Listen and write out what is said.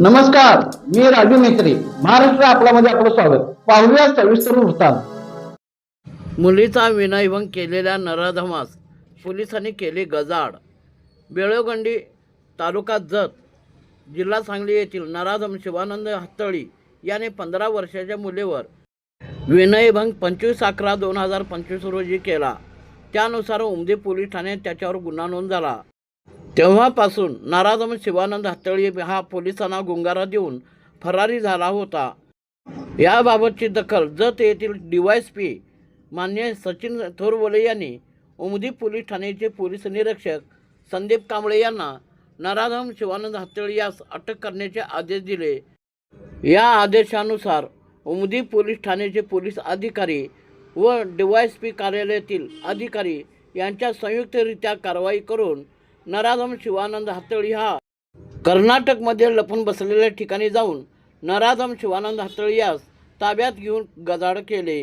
नमस्कार मी राजू मेत्री महाराष्ट्र आपल्यामध्ये आपलं स्वागत. पाहूया सविस्तर वृत्तांत. मुलीचा विनयभंग केलेल्या नराधमास पोलिसांनी केले गजाड बेळगंडी तालुका जत जिल्हा सांगली येथील नराधम शिवानंद हत्तळी याने पंधरा वर्षाच्या मुलीवर विनयभंग पंचवीस अकरा दोन हजार पंचवीस रोजी केला. त्यानुसार उमदे पोलीस ठाण्यात त्याच्यावर गुन्हा नोंद झाला. तेव्हापासून नाराधम शिवानंद हातळी हा पोलिसांना गुंगारा देऊन फरारी झाला होता. याबाबतची दखल जत येथील डीवायसपी मान्य सचिन थोरवले यांनी उमदी पोलीस ठाण्याचे पोलीस निरीक्षक संदीप कांबळे यांना नाराधम शिवानंद हातळी यास अटक करण्याचे आदेश दिले. या आदेशानुसार उमदी पोलीस ठाण्याचे पोलीस अधिकारी व डीवायसपी कार्यालयातील अधिकारी यांच्या संयुक्तरित्या कारवाई करून नराधम शिवानंद हातळी हा. कर्नाटकमध्ये लपून बसलेल्या ठिकाणी जाऊन नराधम शिवानंद हातळी यास ताब्यात घेऊन गजाड केले.